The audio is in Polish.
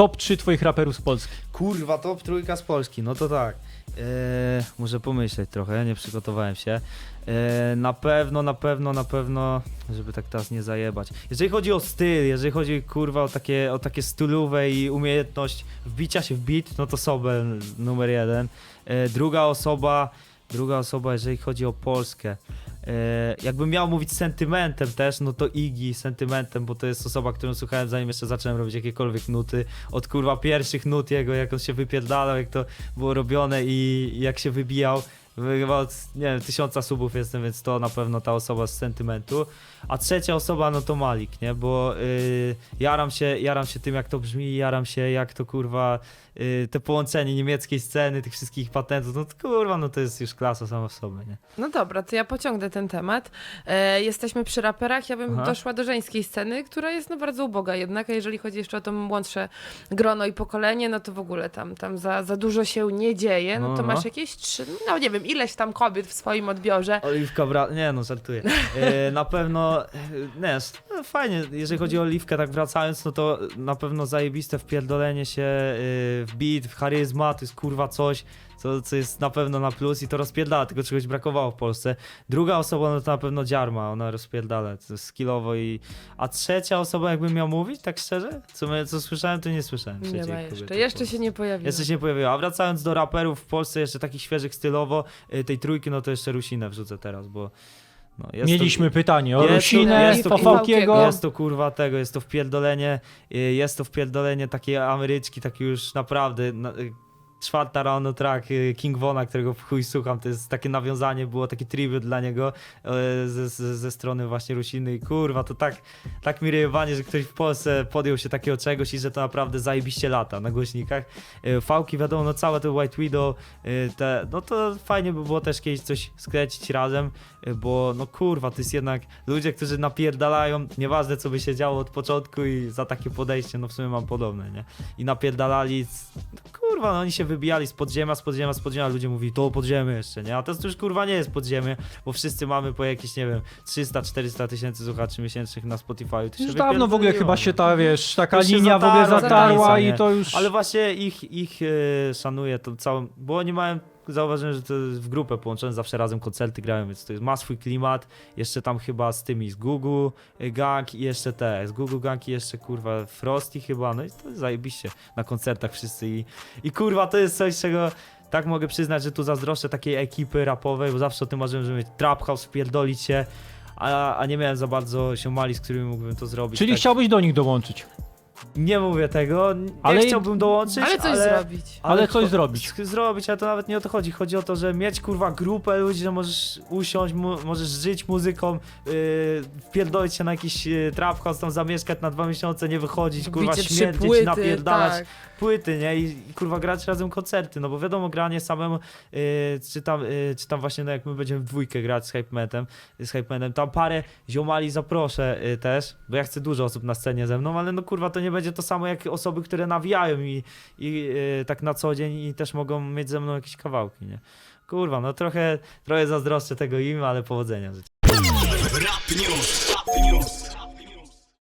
top 3 twoich raperów z Polski. Kurwa, top trójka z Polski, no to tak. Eee, muszę pomyśleć trochę, nie przygotowałem się. Eee, na pewno, na pewno, na pewno, żeby tak teraz nie zajebać. Jeżeli chodzi o styl, jeżeli chodzi kurwa o takie, o takie stylowe i umiejętność wbicia się w beat, no to Sobel numer jeden. Eee, druga osoba, druga osoba, jeżeli chodzi o Polskę. E, jakbym miał mówić sentymentem też, no to Iggy sentymentem, bo to jest osoba, którą słuchałem zanim jeszcze zacząłem robić jakiekolwiek nuty. Od kurwa pierwszych nut jego, jak on się wypierdalał, jak to było robione i i jak się wybijał. Chyba od, nie wiem, tysiąca subów jestem, więc to na pewno ta osoba z sentymentu. A trzecia osoba, no to Malik, nie? Bo y, jaram, się, jaram się tym, jak to brzmi, jaram się, jak to kurwa, y, te połączenie niemieckiej sceny, tych wszystkich patentów, no to kurwa, no to jest już klasa sama w sobie, nie? No dobra, to ja pociągnę ten temat. E, jesteśmy przy raperach, ja bym Aha. doszła do żeńskiej sceny, która jest no bardzo uboga jednak, a jeżeli chodzi jeszcze o to młodsze grono i pokolenie, no to w ogóle tam, tam za, za dużo się nie dzieje, no to No, no. masz jakieś trzy, no nie wiem, ileś tam kobiet w swoim odbiorze. Oliwka bra... Nie no, żartuję. E, na pewno, e, nie, no, fajnie, jeżeli chodzi o Oliwkę, tak wracając, no to na pewno zajebiste wpierdolenie się e, w beat, w charyzma, to jest kurwa coś, co, co jest na pewno na plus i to rozpierdala, tylko czegoś brakowało w Polsce. Druga osoba, no to na pewno Dziarma, ona rozpierdala, to jest skillowo i... A trzecia osoba, jakbym miał mówić, tak szczerze? Co, my, co słyszałem, to nie słyszałem. Nie ma kobiety jeszcze, w jeszcze Polsce. się nie pojawiło. Jeszcze się nie pojawiła. A wracając do raperów w Polsce, jeszcze takich świeżych stylowo, y, tej trójki, no to jeszcze Rusinę wrzucę teraz, bo no, jest Mieliśmy to, pytanie o jest to- Rusinę, jest to- o Fałkiego. Jest to kurwa tego, jest to wpierdolenie, y, jest to wpierdolenie takiej Ameryczki, takie już naprawdę... Na, y, Czwarta rano track y, King Vona, którego w chuj słucham, to jest takie nawiązanie, było taki tribut dla niego e, ze, ze, ze strony właśnie Rusiny i kurwa, to tak, tak mi ryjowanie, że ktoś w Polsce podjął się takiego czegoś i że to naprawdę zajebiście lata na głośnikach. E, Fałki wiadomo, no całe to White Widow, e, te, no to fajnie by było też kiedyś coś skręcić razem, bo no kurwa, to jest jednak ludzie, którzy napierdalają, nieważne co by się działo od początku i za takie podejście, no w sumie mam podobne, nie? I napierdalali, no kurwa, no oni się wybijali z podziemia, z podziemia, z podziemia, ludzie mówili, to podziemie jeszcze, nie? A to już kurwa nie jest podziemie, bo wszyscy mamy po jakieś, nie wiem, 300-400 tysięcy słuchaczy miesięcznych na Spotify. To Już dawno w ogóle chyba się ta, wiesz, taka To się linia w ogóle zatarła, zatarła granica, i to już... Ale właśnie ich, ich e, szanuję tą całą, bo oni mają, zauważyłem, że to jest w grupę połączone, zawsze razem koncerty grają, więc to jest, ma swój klimat, jeszcze tam chyba z tymi, z Gugu e, Gang i jeszcze te, z Gugu Gang i jeszcze kurwa Frosty chyba, no i to jest zajebiście na koncertach wszyscy i, i kurwa to jest coś, czego tak mogę przyznać, że tu zazdroszczę takiej ekipy rapowej, bo zawsze o tym marzyłem, żeby mieć trap house, wpierdolić się, a, a nie miałem za bardzo się mali, z którymi mógłbym to zrobić. Czyli tak. chciałbyś do nich dołączyć. Nie mówię tego, nie Ale- chciałbym dołączyć, Ale coś zrobić. Ale coś zrobić. ch- Zrobić, ale to nawet nie o to chodzi. Chodzi o to, że mieć kurwa grupę ludzi, że możesz usiąść, mu, możesz żyć muzyką, yy, wpierdolić się na jakiś yy, trap house, tam zamieszkać na dwa miesiące, nie wychodzić, kurwa Bicie trzy śmierdzieć, płyty, napierdalać tak. Płyty, nie? I, I kurwa grać razem koncerty, no bo wiadomo, granie samemu, yy, czy, tam, yy, czy tam właśnie, no jak my będziemy w dwójkę grać z Hypemanem, z Hypemanem, tam parę ziomali zaproszę yy, też, bo ja chcę dużo osób na scenie ze mną, ale no kurwa, to nie będzie to samo jak osoby, które nawijają i, i yy, tak na co dzień i też mogą mieć ze mną jakieś kawałki, nie? Kurwa, no trochę, trochę zazdroszczę tego im, ale powodzenia życzę. Rap News.